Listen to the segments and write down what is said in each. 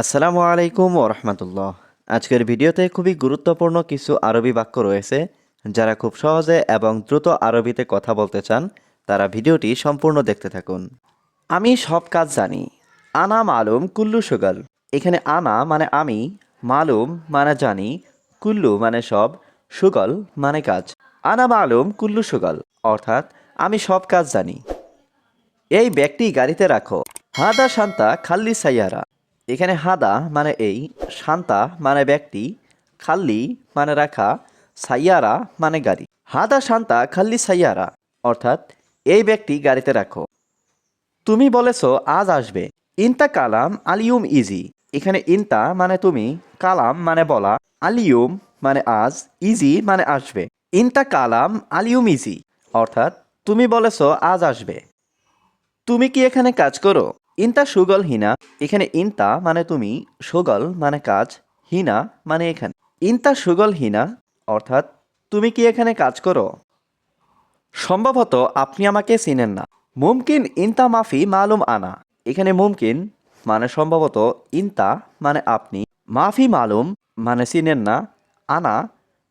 আসসালামু আলাইকুম ও রহমতুল্লাহ। আজকের ভিডিওতে খুবই গুরুত্বপূর্ণ কিছু আরবি বাক্য রয়েছে, যারা খুব সহজে এবং দ্রুত আরবিতে কথা বলতে চান, তারা ভিডিওটি সম্পূর্ণ দেখতে থাকুন। আমি সব কাজ জানি। আনা মালুম কুল্লু সুগল। এখানে আনা মানে আমি, মালুম মানে জানি, কুল্লু মানে সব, সুগল মানে কাজ। আনা মালুম কুল্লু সুগল, অর্থাৎ আমি সব কাজ জানি। এই ব্যাগটি গাড়িতে রাখো। হাদা শান্তা খাল্লি সাইয়ারা। এখানে হাদা মানে এই, শান্তা মানে ব্যক্তি, খাল্লি মানে রাখা, সাইয়ারা মানে গাড়ি। হাদা, শান্তা, খাল্লি, সাইয়ারা, অর্থাৎ এই ব্যক্তি গাড়িতে রাখো। তুমি বলেছ, আজ আসবে। ইনতা কালাম আলিউম ইজি। এখানে ইনতা মানে তুমি, কালাম মানে বলা আলিউম মানে আজ, ইজি মানে আসবে। ইনতা কালাম আলিউম ইজি, অর্থাৎ তুমি বলেছ, আজ আসবে। তুমি কি এখানে কাজ করো? ইনতা সুগল হিনা, এখানে ইনতা মানে তুমি, সুগল মানে কাজ, হিনা মানে এখানে। ইনতা সুগল হিনা, অর্থাৎ তুমি কি এখানে কাজ করো? সম্ভবত আপনি আমাকে চিনেন না। মুমকিন ইনতা মাফি মালুম আনা। এখানে মুমকিন মানে সম্ভবত ইনতা মানে আপনি, মাফি মালুম মানে চিনেন না, আনা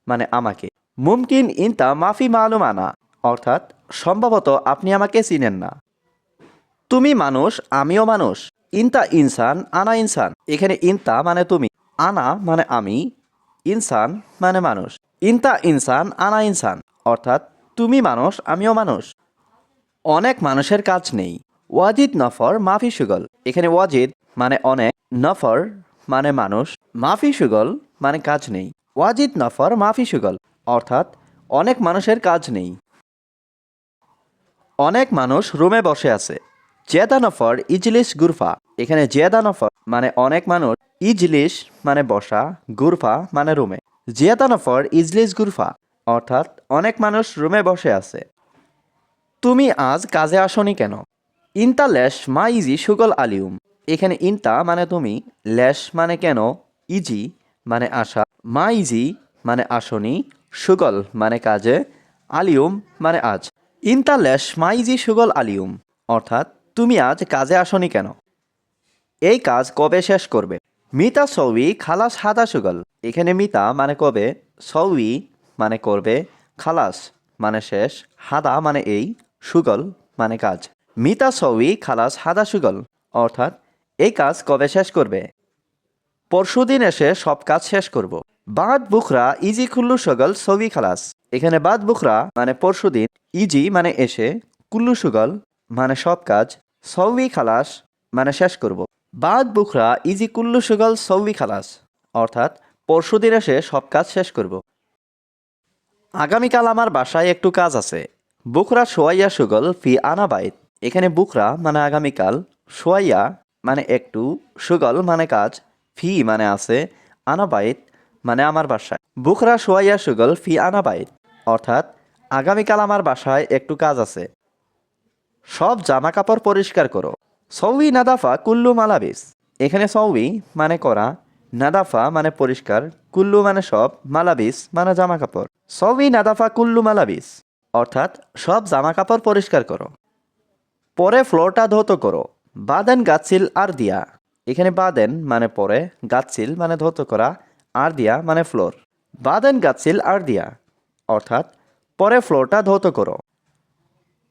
মানে আমাকে। মুমকিন ইনতা মাফি মালুম আনা, অর্থাৎ সম্ভবত আপনি আমাকে চিনেন না। তুমি মানুষ, আমিও মানুষ। ইনতা ইনসান, আনা ইনসান। এখানে ইনতা মানে তুমি, আনা মানে আমি, ইনসান মানে মানুষ। ইনতা ইনসান, আনা ইনসান, অর্থাৎ তুমি মানুষ, আমিও মানুষ। অনেক মানুষের কাজ নেই। ওয়াজিদ নফর, মাফি সুগল। এখানে ওয়াজিদ মানে অনেক, নফর মানে মানুষ, মাফি সুগল মানে কাজ নেই। ওয়াজিদ নফর, মাফি সুগল, অর্থাৎ অনেক মানুষের কাজ নেই। অনেক মানুষ রুমে বসে আছে। জেদা নফর ইজলিস গুরফা। এখানে জেদা নফর মানে অনেক মানুষ ইজলিস মানে বসা, গুরফা মানে রুমে। জিয়াদা নফর ইজলিস গুরফা, অর্থাৎ অনেক মানুষ রুমে বসে আছে। তুমি আজ কাজে আসনি কেন? ইনতা লেশ মা ইজি সুগল আলিউম। এখানে ইনতা মানে তুমি, লেশ মানে কেন? ইজি মানে আসা। মা ইজি মানে আসনি, সুগল মানে কাজে, আলিউম মানে আজ। ইনতা লেশ মা ইজি সুগল আলিউম, অর্থাৎ তুমি আজ কাজে আসনি কেন? এই কাজ কবে শেষ করবে? মিতা সৌই খালাস হাদা সুগল এখানে মিতা মানে কবে? সৌই মানে করবে। খালাস মানে শেষ। হাদা মানে এই। সুগল মানে কাজ। মিতা সৌই খালাস হাদা সুগল অর্থাৎ এই কাজ কবে শেষ করবে? পরশুদিন এসে সব কাজ শেষ করব। বাদ বুখরা ইজি কুল্লু সগল, সৌই খালাস। এখানে বাদ বুখরা মানে পরশুদিন, ইজি মানে এসে, কুল্লু সুগল মানে সব কাজ সৌই খালাস মানে শেষ করব। বাদ বুখরা, ইজি, কুল্লু, সুগল সৌই খালাস। অর্থাৎ পরশু পরশুদিন এসে সব কাজ শেষ করব। আগামীকাল আমার বাসায় একটু কাজ আছে। বুখরা, সোয়াইয়া, সুগল, ফি, আনাবাইত। এখানে বুখরা মানে আগামীকাল, সোয়াইয়া মানে একটু, সুগল মানে কাজ, ফি মানে আছে, আনাবাইত মানে আমার বাসায়। বুখরা, সোয়াইয়া, সুগল, ফি, আনাবাইত। অর্থাৎ আগামীকাল আমার বাসায় একটু কাজ আছে। সব জামা কাপড় পরিষ্কার করো। সৌই নাদাফা কুল্লু মালাবিস। এখানে সৌই মানে করা, নাদাফা মানে পরিষ্কার, কুল্লু মানে সব, মালাবিস মানে জামা কাপড় সৌই নাদাফা কুল্লু মালাবিস। অর্থাৎ সব জামা কাপড় পরিষ্কার করো। পরে ফ্লোরটা ধৌত করো। বাদেন গাছিল আর দিয়া। এখানে বাদেন মানে পরে, গাছিল মানে ধৌত করা, আর দিয়া মানে ফ্লোর। বাদেন গাছিল আর দিয়া। অর্থাৎ পরে ফ্লোরটা ধৌত করো।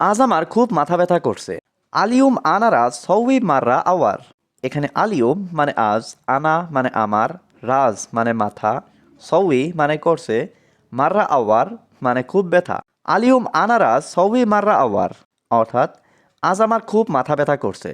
আজ আমার খুব মাথা ব্যথা করছে। আলিউম আনারা সৌই মাররা আওয়ার। এখানে আলিউম মানে আজ, আনা মানে আমার, রাজ মানে মাথা সৌই মানে করছে, মাররা আওয়ার মানে খুব ব্যথা। আলিউম আনারা সৌই মাররা আওয়ার, অর্থাৎ আজ আমার খুব মাথা ব্যথা করছে।